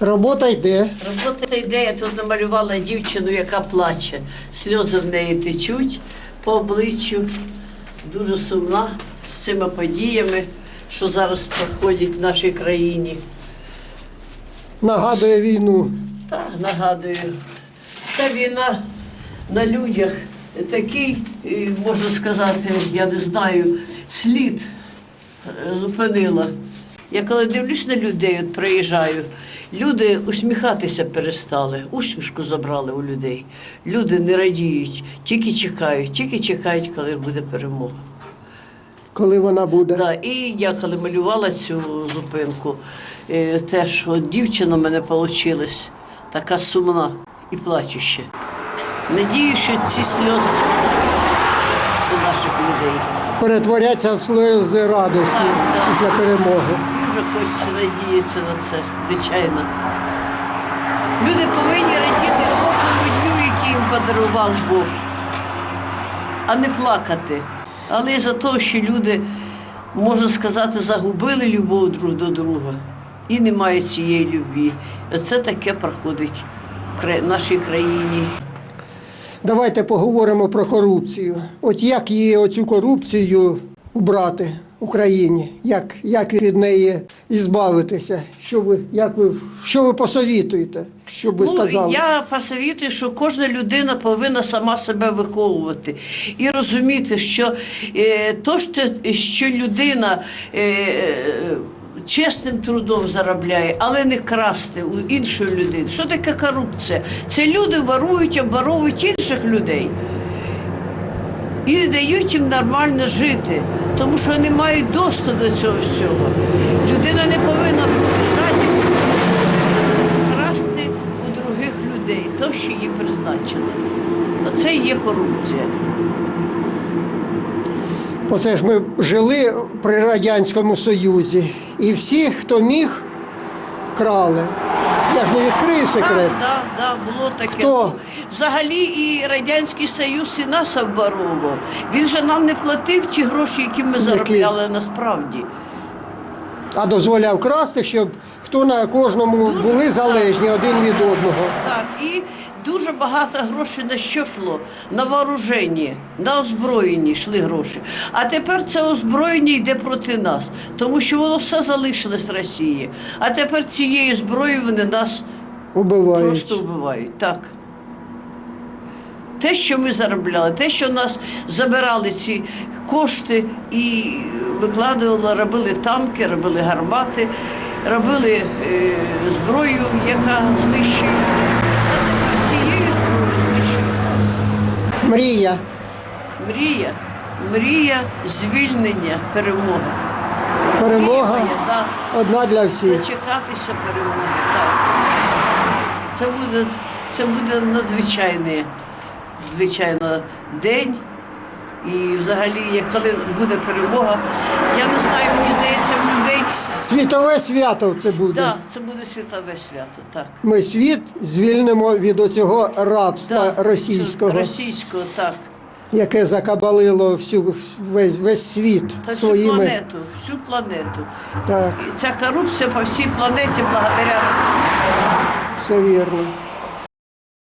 Робота йде. Робота йде, я тут намалювала дівчину, яка плаче. Сльози в неї течуть по обличчю. Дуже сумна з цими подіями, що зараз проходять в нашій країні. Нагадує війну. Так, нагадую, ця війна на людях такий, е, можна сказати, я не знаю, слід е, зупинила. Я коли дивлюсь на людей, от приїжджаю, люди усміхатися перестали, усмішку забрали у людей. Люди не радіють, тільки чекають, тільки чекають, коли буде перемога. Коли вона буде. Да, і я коли малювала цю зупинку, е, теж от дівчина в мене вийшла, така сумна і плачуща. Надію, що ці сльози у наших людей. Перетворяться в сльози радості після перемоги. Дуже хочеться надіятися на це, звичайно. Люди повинні радіти кожному дню, який їм подарував Бог, а не плакати. Але із-за того, що люди, можна сказати, загубили любов друг до друга і не мають цієї любві. Оце таке проходить в нашій країні. Давайте поговоримо про корупцію. От як її оцю корупцію убрати Україні? Як, як від неї ізбавитися? Що ви, як ви, що ви посовітуєте? Що ви сказали? Ну, я посовітую, що кожна людина повинна сама себе виховувати і розуміти, що е, то, що, що людина е, чесним трудом заробляє, але не красти у іншої людини. Що таке корупція? Це люди ворують, обворовують інших людей. І не дають їм нормально жити, тому що вони мають доступ до цього всього. Людина не повинна жадібною красти у других людей то, що їм призначено. Оце і є корупція. Оце ж ми жили при Радянському Союзі, і всі, хто міг, крали. Я ж не відкрию секрет. Так, так, було таке. Хто? Взагалі і Радянський Союз і нас обворовував. Він же нам не платив ті гроші, які ми заробляли насправді. А дозволяв красти, щоб хто на кожному були залежні один від одного. Так, і дуже багато грошей на що йшло? На вооруження, на озброєння йшли гроші. А тепер це озброєння йде проти нас, тому що воно все залишилось в Росії. А тепер цією зброєю вони нас Убивають. просто вбивають. Так. Те, що ми заробляли, те, що нас забирали ці кошти і викладували, робили танки, робили гармати, робили е, зброю, яка знищує. Мрія. Мрія, мрія звільнення, перемога. Перемога Мрія, да. одна для всіх. Дочекатися перемоги. Так. Це буде, це буде надзвичайний звичайно, день. І взагалі, як коли буде перемога, я не знаю, мені здається, в людей. Світове свято це буде. Так, це буде світове свято, так. Ми світ звільнимо від оцього рабства Да, російського, Російського, так. яке закабалило всю весь, весь світ Та всю своїми. планету, всю планету. Так, І ця корупція по всій планеті благодаря Росії. все вірно.